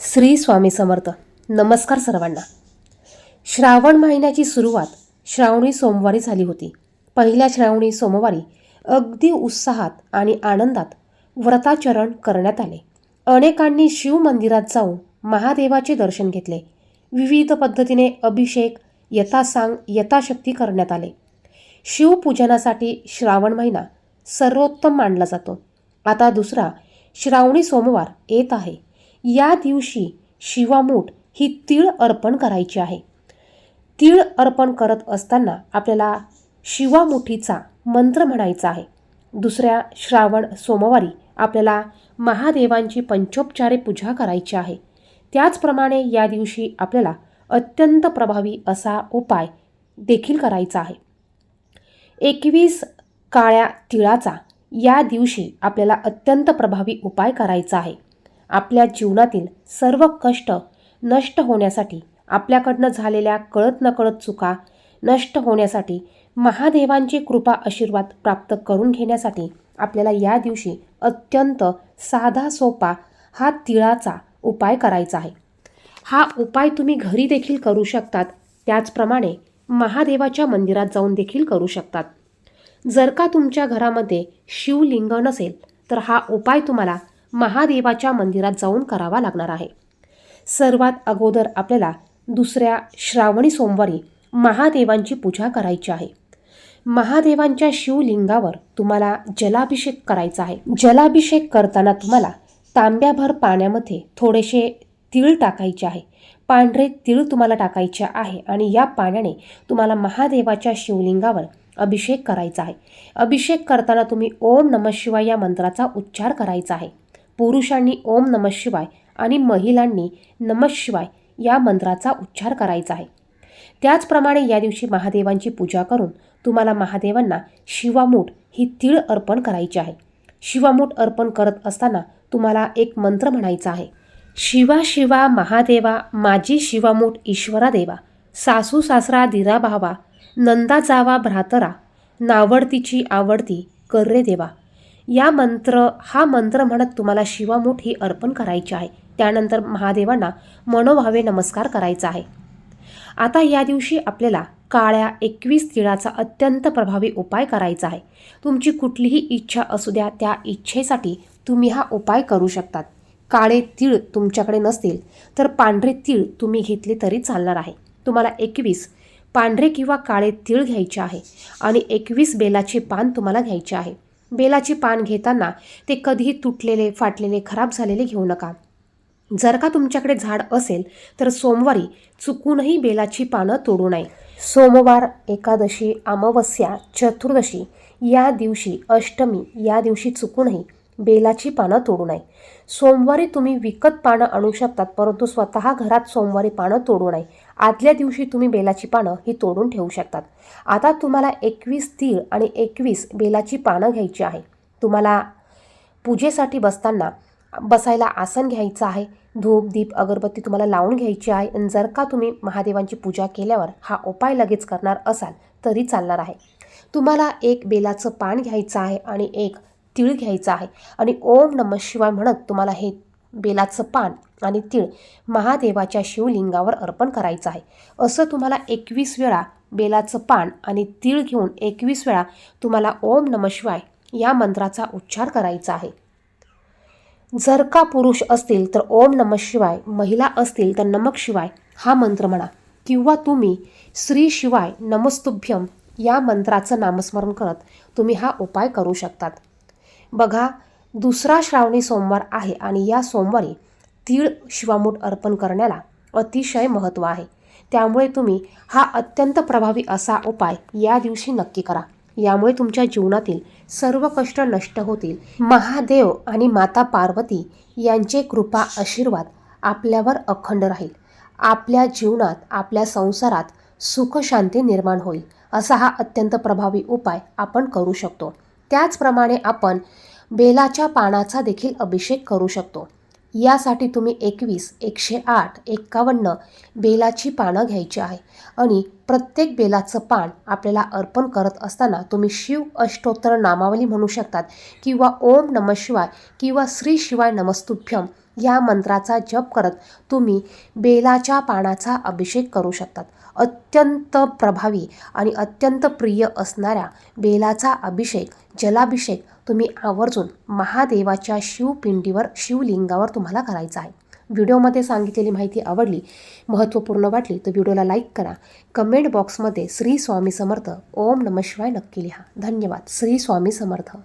श्री स्वामी समर्थ. नमस्कार सर्वांना. श्रावण महिन्याची सुरुवात श्रावणी सोमवारी झाली होती. पहिल्या श्रावणी सोमवारी अगदी उत्साहात आणि आनंदात व्रताचरण करण्यात आले. अनेकांनी शिव मंदिरात जाऊन महादेवाचे दर्शन घेतले. विविध पद्धतीने अभिषेक यथासांग यथाशक्ती करण्यात आले. शिवपूजनासाठी श्रावण महिना सर्वोत्तम मानला जातो. आता दुसरा श्रावणी सोमवार येत आहे. या दिवशी शिवामूठ ही तीळ अर्पण करायची आहे. तीळ अर्पण करत असताना आपल्याला शिवामुठीचा मंत्र म्हणायचा आहे. दुसऱ्या श्रावण सोमवारी आपल्याला महादेवांची पंचोपचारे पूजा करायची आहे. त्याचप्रमाणे या दिवशी आपल्याला अत्यंत प्रभावी असा उपाय देखील करायचा आहे. एकवीस काळ्या तिळाचा या दिवशी आपल्याला अत्यंत प्रभावी उपाय करायचा आहे. आपल्या जीवनातील सर्व कष्ट नष्ट होण्यासाठी आपल्याकडनं झालेल्या कळत नकळत चुका नष्ट होण्यासाठी महादेवांची कृपा आशीर्वाद प्राप्त करून घेण्यासाठी आपल्याला या दिवशी अत्यंत साधा सोपा हा तिळाचा उपाय करायचा आहे. हा उपाय तुम्ही घरी देखील करू शकतात. त्याचप्रमाणे महादेवाच्या मंदिरात जाऊन देखील करू शकतात. जर का तुमच्या घरामध्ये शिवलिंग नसेल तर हा उपाय तुम्हाला महादेवाच्या मंदिरात जाऊन करावा लागणार आहे. सर्वात अगोदर आपल्याला दुसऱ्या श्रावणी सोमवारी महादेवांची पूजा करायची आहे. महादेवांच्या शिवलिंगावर तुम्हाला जलाभिषेक करायचा आहे. जलाभिषेक करताना तुम्हाला तांब्याभर पाण्यामध्ये थोडेसे तीळ टाकायचे आहे. पांढरे तीळ तुम्हाला टाकायचे आहे आणि या पाण्याने तुम्हाला महादेवाच्या शिवलिंगावर अभिषेक करायचा आहे. अभिषेक करताना तुम्ही ओम नम शिवाय या मंत्राचा उच्चार करायचा आहे. पुरुषांनी ओम नम शिवाय आणि महिलांनी नम शिवाय या मंत्राचा उच्चार करायचा आहे. त्याचप्रमाणे या दिवशी महादेवांची पूजा करून तुम्हाला महादेवांना शिवामूठ ही तीळ अर्पण करायची आहे. शिवामूठ अर्पण करत असताना तुम्हाला एक मंत्र म्हणायचा आहे. शिवा शिवा महादेवा माझी शिवामूठ ईश्वरा देवा सासू सासरा दिरा भावा नंदा जावा भ्रातरा नावडतीची आवडती कर्रे देवा या मंत्र हा मंत्र म्हणत तुम्हाला शिवामुठी ही अर्पण करायची आहे. त्यानंतर महादेवांना मनोभावे नमस्कार करायचा आहे. आता या दिवशी आपल्याला काळ्या एकवीस तिळाचा अत्यंत प्रभावी उपाय करायचा आहे. तुमची कुठलीही इच्छा असू द्या त्या इच्छेसाठी तुम्ही हा उपाय करू शकतात. काळे तीळ तुमच्याकडे नसतील तर पांढरे तीळ तुम्ही घेतले तरी चालणार आहे. तुम्हाला एकवीस पांढरे किंवा काळे तीळ घ्यायचे आहे आणि एकवीस बेलाचे पान तुम्हाला घ्यायचे आहे. बेलाची पान घेताना ते कधीही तुटलेले फाटलेले खराब झालेले घेऊ नका. जर का तुमच्याकडे झाड असेल तर सोमवारी चुकूनही बेलाची पानं तोडू नये. सोमवार एकादशी अमावस्या चतुर्दशी या दिवशी अष्टमी या दिवशी चुकूनही बेलाची पानं तोडू नये. सोमवारी तुम्ही विकत पानं आणू शकतात परंतु स्वतः घरात सोमवारी पानं तोडू नये. आदल्या दिवशी तुम्ही बेलाची पानं ही तोडून ठेवू शकतात. आता तुम्हाला एकवीस तीळ आणि एकवीस बेलाची पानं घ्यायची आहे. तुम्हाला पूजेसाठी बसताना बसायला आसन घ्यायचं आहे. धूप दीप अगरबत्ती तुम्हाला लावून घ्यायची आहे. आणि जर का तुम्ही महादेवांची पूजा केल्यावर हा उपाय लगेच करणार असाल तरी चालणार आहे. तुम्हाला एक बेलाचं पान घ्यायचं आहे आणि एक तीळ घ्यायचं आहे. आणि ओम नम शिवाय म्हणत तुम्हाला हे बेलाचं पान आणि तीळ महादेवाच्या शिवलिंगावर अर्पण करायचं आहे. असं तुम्हाला एकवीस वेळा बेलाचं पान आणि तीळ घेऊन एकवीस वेळा तुम्हाला ओम नम शिवाय या मंत्राचा उच्चार करायचा आहे. जर का पुरुष असतील तर ओम नम शिवाय महिला असतील तर नमक शिवाय हा मंत्र म्हणा. किंवा तुम्ही श्री शिवाय नमस्तुभ्यम या मंत्राचं नामस्मरण करत तुम्ही हा उपाय करू शकतात. बघा दुसरा श्रावणी सोमवार आहे आणि या सोमवारी तीळ शिवामूठ अर्पण करण्याला अतिशय महत्त्व आहे. त्यामुळे तुम्ही हा अत्यंत प्रभावी असा उपाय या दिवशी नक्की करा. यामुळे तुमच्या जीवनातील सर्व कष्ट नष्ट होतील. महादेव आणि माता पार्वती यांचे कृपा आशीर्वाद आपल्यावर अखंड राहील. आपल्या जीवनात आपल्या संसारात सुखशांती निर्माण होईल असा हा अत्यंत प्रभावी उपाय आपण करू शकतो. त्याचप्रमाणे आपण बेलाच्या पानाचा देखील अभिषेक करू शकतो. यासाठी तुम्ही एकवीस एकशे आठ एक्कावन्न बेलाची पानं घ्यायची आहे. आणि प्रत्येक बेलाचं पान आपल्याला अर्पण करत असताना तुम्ही शिव अष्टोत्तर नामावली म्हणू शकतात किंवा ओम नम शिवाय किंवा श्री शिवाय नमस्तुभ्यम या मंत्राचा जप करत तुम्ही बेलाच्या पानाचा अभिषेक करू शकतात. अत्यंत प्रभावी आणि अत्यंत प्रिय असणाऱ्या बेलाचा अभिषेक जलाभिषेक तुम्ही आवर्जून महादेवाच्या शिवपिंडीवर शिवलिंगावर तुम्हाला करायचा आहे. व्हिडिओमध्ये सांगितलेली माहिती आवडली महत्त्वपूर्ण वाटली तर व्हिडिओला लाईक करा. कमेंट बॉक्समध्ये श्री स्वामी समर्थ. ओम नम शिवाय नक्की लिहा. धन्यवाद. श्री स्वामी समर्थ.